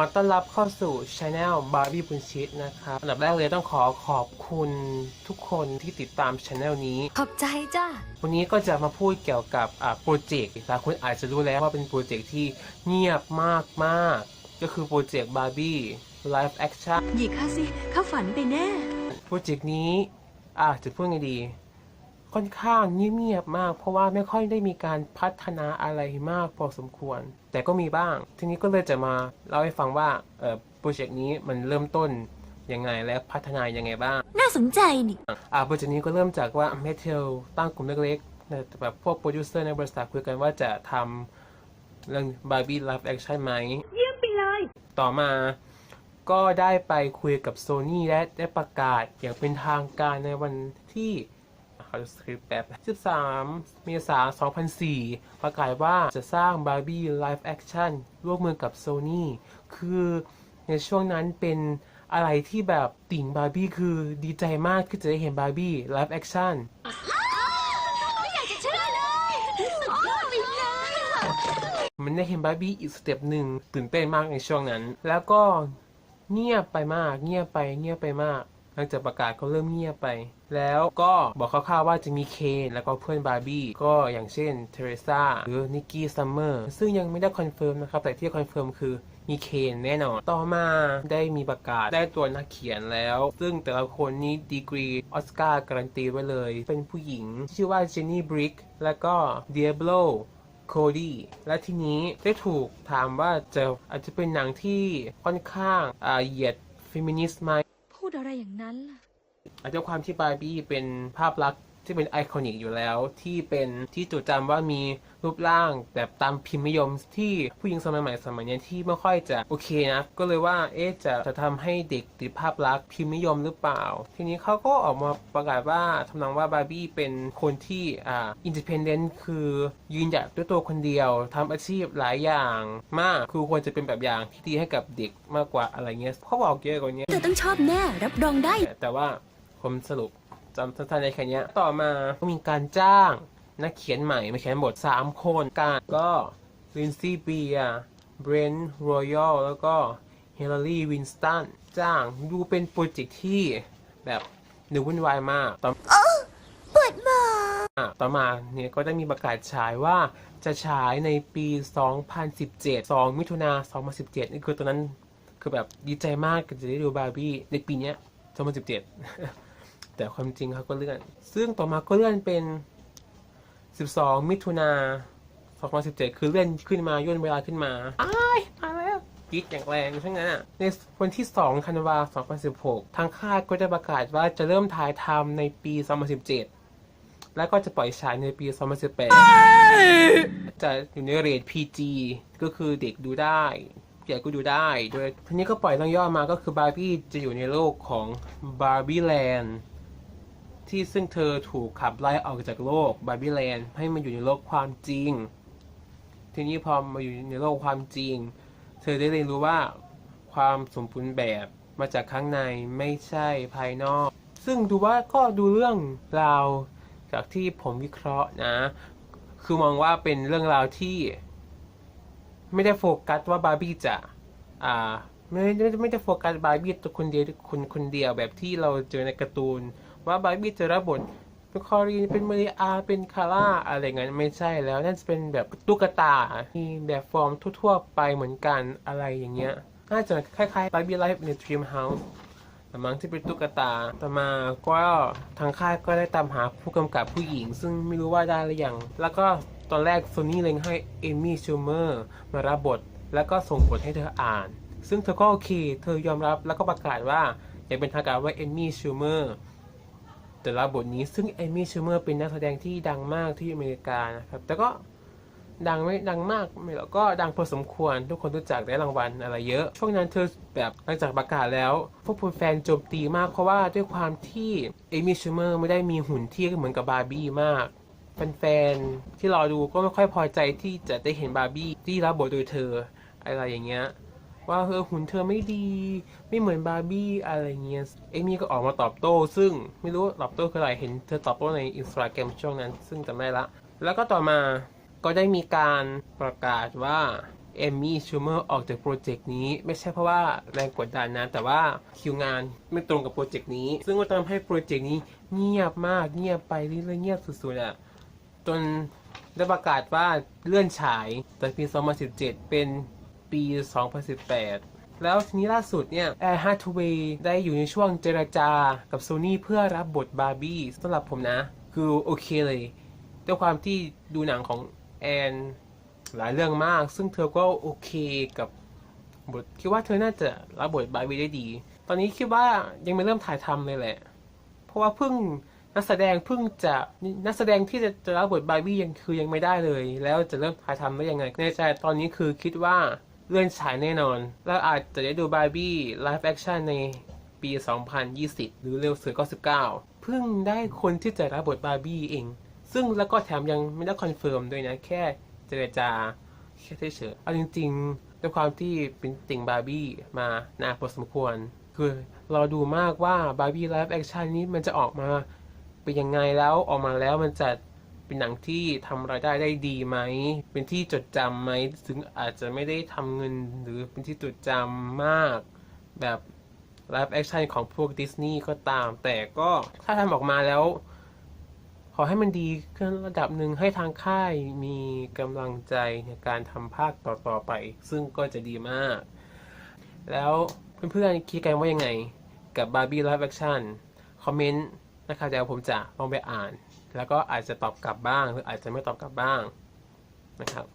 อต้อนรับเข้าสู่ช anel Barbie บุญชิตนะครับอันดับแรกเลยต้องขอขอบคุณทุกคนที่ติดตามช anel นี้ ขอบใจจ้าวันนี้ก็จะมาพูดเกี่ยวกับอ่าโปรเจกต์หลายคนอาจจะรู้แล้วว่าเป็นโปรเจกต์ที่เงียบมากมากๆก็คือโปรเจกต์ Barbie Live Action หยิกข้าสิข้าฝันไปแน่ โปรเจกต์นี้อาจจะพูดไงดี ค่อนข้างเงียบๆมาก เพราะว่าไม่ค่อยได้มีการพัฒนาอะไรมากพอสมควร แต่ก็มีบ้าง ทีนี้ก็เลยจะมาเล่าให้ฟังว่าเอ่อโปรเจกต์นี้มันเริ่มต้นยังไงและพัฒนายังไงบ้าง น่าสนใจนี่อ่าโปรเจกต์นี้ก็เริ่มจากว่าเมเทลตั้งกลุ่มเล็กๆนะแบบพวกโปรดิวเซอร์ในบริษัทคุยกันว่าจะทำเรื่อง Barbie Live Action ไหมเยี่ยมไปเลยต่ต่อมาก็ได้ไปคุยกับ Sony และได้ประกาศอย่างเป็นทางการในวันที่ ขอดูสคริปต์แบบ13 เมษายน 2004 ประกาศว่าจะสร้าง Barbie Live Action ร่วมมือกับ Sony คือในช่วงนั้นเป็นอะไรที่แบบติ่งบาร์บี้คือดีใจมากที่จะได้เห็นบาร์บี้ Live Action ไม่อยากจะเชื่อเลยสุดยอดไปเลยมันได้เห็นบาร์บี้อีกสเต็ปหนึ่งตื่นเต้นมากในช่วงนั้น แล้วก็เงียบไปมาก เงียบไปเงียบไปมาก หลังจากประกาศก็เริ่มเงียบไป แล้วก็บอกคร่าวๆว่าจะมีเคนแล้วก็เพื่อนบาร์บี้ก็อย่างเช่นเทเรซาหรือนิกกี้ซัมเมอร์ซึ่งยังไม่ได้คอนเฟิร์มนะครับแต่ที่คอนเฟิร์มคือมีเคนแน่นอน ต่อมาได้มีประกาศได้ตัวนักเขียนแล้ว ซึ่งแต่ละคนนี้ดีกรีออสการ์การันตีไว้เลย เป็นผู้หญิง ชื่อว่าเจนนี่บริกแล้วก็เดียโบโคดี้และทีนี้ได้ถูกถามว่าจะอาจจะเป็นหนังที่ค่อนข้างเหยียดฟิมินิสต์ไหม พูดอะไรอย่างนั้นล่ะ อาจจะความที่บายบี้เป็นภาพลักษณ์ ที่เป็นไอคอนิกอยู่แล้ว ที่เป็นที่จดจำว่ามีรูปร่างแบบตามพิมพ์นิยมที่ผู้หญิงสมัยใหม่สมัยนี้ที่ไม่ค่อยจะโอเคนะ ก็เลยว่าเอ๊ะจะจะทำให้เด็กติดภาพลักษณ์พิมพ์นิยมหรือเปล่า ทีนี้เขาก็ออกมาประกาศว่าทำนองว่าบาร์บี้เป็นคนที่อ่าอินดิเพนเดนต์คือยืนหยัดด้วยตัวคนเดียวทำอาชีพหลายอย่างมากคือควรจะเป็นแบบอย่างที่ดีให้กับเด็กมากกว่าอะไรเงี้ยเขาบอกเยอะกว่านี้เธอต้องชอบแน่รับรองได้ แต่ว่าผมสรุป จำสั้นๆในแค่เนี้ยต่อมาก็มีการจ้างนักเขียนใหม่มาเขียนบท 3 คนการก็ลินซี่เบียเบรนท์รอยัลแล้วก็เฮเลอรี่วินสตันจ้างดูเป็นโปรเจกต์ที่แบบหนึ่งวุ่นวายมากต่อปวดหมอมาต่อมาเนี่ยก็ได้มีประกาศฉายว่าจะฉายในปี 2017 2 มิถุนา 2017 นี่คือตอนนั้นคือแบบดีใจมากจะได้ดูบาร์บี้ในปีเนี้ย2017 แต่ความจริงเขาก็เลื่อน ซึ่งต่อมาก็เลื่อนเป็น 12 มิถุนา2017 คือเลื่อนขึ้นมาย่นเวลาขึ้นมาอ้ายมาแล้วกรีดอย่างแรงช่วงนั้นอะ ในวันที่ 2 ธันวาคม 2016 ทางค่ายก็ได้ประกาศว่าจะเริ่มถ่ายทำในปี 2017 แล้วก็จะปล่อยฉายในปี 2018 จะอยู่ในเรท PG ก็คือเด็กดูได้ผู้ใหญ่ก็ดูได้โดยทีนี้ก็ปล่อยเรื่องย่อมาก็คือบาร์บี้จะอยู่ในโลกของบาร์บี้แลนด์ ที่ซึ่งเธอถูกขับไล่ออกจากโลกบาร์บี้แลนด์ให้มาอยู่ในโลกความจริง ทีนี้พอมาอยู่ในโลกความจริง เธอได้เรียนรู้ว่าความสมบูรณ์แบบมาจากข้างในไม่ใช่ภายนอก ซึ่งดูว่าก็ดูเรื่องราวจากที่ผมวิเคราะห์นะ คือมองว่าเป็นเรื่องราวที่ ไม่ได้โฟกัสว่าบาร์บี้จะ อ่า ไม่ไม่ไม่ได้โฟกัสบาร์บี้ตัวคนเดียวคนคนเดียวแบบที่เราเจอในการ์ตูน ว่าบาร์บี้จะรับบทเป็นคอรีนเป็นมาริอาเป็นคาร่าอะไรเงี้ยไม่ใช่แล้วนั่นจะเป็นแบบตุ๊กตา มีแบบฟอร์มทั่วๆไปเหมือนกันอะไรอย่างเงี้ยน่าจะคล้ายๆบาร์บี้ไลฟ์ใน Dream House แต่มั้งที่เป็นตุ๊กตา ต่อมาก็ทางค่ายก็ได้ตามหาผู้กำกับผู้หญิง ซึ่งไม่รู้ว่าได้หรือยัง แล้วก็ตอนแรกโซนี่เล็งให้เอมี่ชูเมอร์มารับบท แล้วก็ส่งบทให้เธออ่าน ซึ่งเธอก็โอเค เธอยอมรับแล้วก็ประกาศว่า อยากเป็นทางการว่าเอมี่ชูเมอร์ แต่รับบทนี้ซึ่งเอมี่ชูเมอร์เป็นนักแสดงที่ดังมากที่อเมริกานะครับ แต่ก็ดังไม่ดังมากไม่หรอกก็ดังพอสมควร ทุกคนรู้จักได้รางวัลอะไรเยอะ ช่วงนั้นเธอแบบหลังจากประกาศแล้ว พวกแฟนโจมตีมากเพราะว่าด้วยความที่เอมี่ชูเมอร์ไม่ได้มีหุ่นที่เหมือนกับบาร์บี้มากแฟนๆที่รอดูก็ไม่ค่อยพอใจที่จะได้เห็นบาร์บี้ที่รับบทโดยเธออะไรอย่างเงี้ย ว่าเออหุ่นเธอไม่ดี ไม่เหมือนบาร์บี้อะไรเงี้ยเอมี่ก็ออกมาตอบโต้ ซึ่งไม่รู้ตอบโต้คืออะไรเห็นเธอตอบโต้ในอินสตาแกรมช่วงนั้น ซึ่งจำไม่ละ แล้วก็ต่อมาก็ได้มีการประกาศว่าเอมมี่ชูเมอร์ออกจากโปรเจกต์นี้ ไม่ใช่เพราะว่าแรงกดดันนะ แต่ว่าคิวงานไม่ตรงกับโปรเจกต์นี้ ซึ่งก็ทำให้โปรเจกต์นี้เงียบมากเงียบไปเรื่อยๆเงียบสุดๆอะจนได้ประกาศว่าเลื่อนฉายจากปี 2017 เป็น ปี 2018 แล้วทีนี้ล่าสุดเนี่ยแอร์ฮาร์ทเวย์ได้อยู่ในช่วงเจรจากับโซ n y เพื่อรับบทบาร์บี้สำหรับผมนะ คือโอเคเลยด้วยความที่ดูหนังของแอนหลายเรื่องมาก ซึ่งเธอก็โอเคกับบทคิดว่าเธอน่าจะรับบทบาร์บี้ได้ดี ตอนนี้คิดว่ายังไม่เริ่มถ่ายทำเลยแหละ เพราะว่าเพิ่งนักแสดงเพิ่งจะนักแสดงที่จะจะรับบทบาร์บี้ยังคือยังไม่ได้เลย แล้วจะเริ่มถ่ายทำได้ยังไงในใจตอนนี้คือคิดว่า เลื่อนฉายแน่นอนแล้วอาจจะได้ดูบาร์บี้ไลฟ์แอคชั่นในปี 2020 หรือเร็วสุดก็ 19 เพิ่งได้คนที่จะรับบทบาร์บี้เอง ซึ่งแล้วก็แถมยังไม่ได้คอนเฟิร์มด้วยนะ แค่เจรจาแค่เฉยๆเอาจริงๆ ด้วยความที่เป็นติ่งบาร์บี้มานานพอสมควร คือเราดูมากว่าบาร์บี้ไลฟ์แอคชั่นนี้มันจะออกมาเป็นยังไงแล้วออกมาแล้วมันจะ เป็นหนังที่ทำรายได้ได้ดีไหม เป็นที่จดจำไหมถึงอาจจะไม่ได้ทำเงินหรือเป็นที่จดจำมาก แบบไลฟ์แอคชั่นของพวกดิสนีย์ก็ตาม แต่ก็ถ้าทำออกมาแล้ว ขอให้มันดีขึ้นระดับหนึ่งให้ทางค่ายมีกำลังใจในการทำภาคต่อๆไป ซึ่งก็จะดีมาก แล้วเพื่อนๆคิดกันว่ายังไง กับ Barbie Live Action คอมเมนต์นะครับเดี๋ยวผมจะลองไปอ่าน แล้วก็อาจจะตอบกลับบ้าง หรืออาจจะไม่ตอบกลับบ้างนะครับ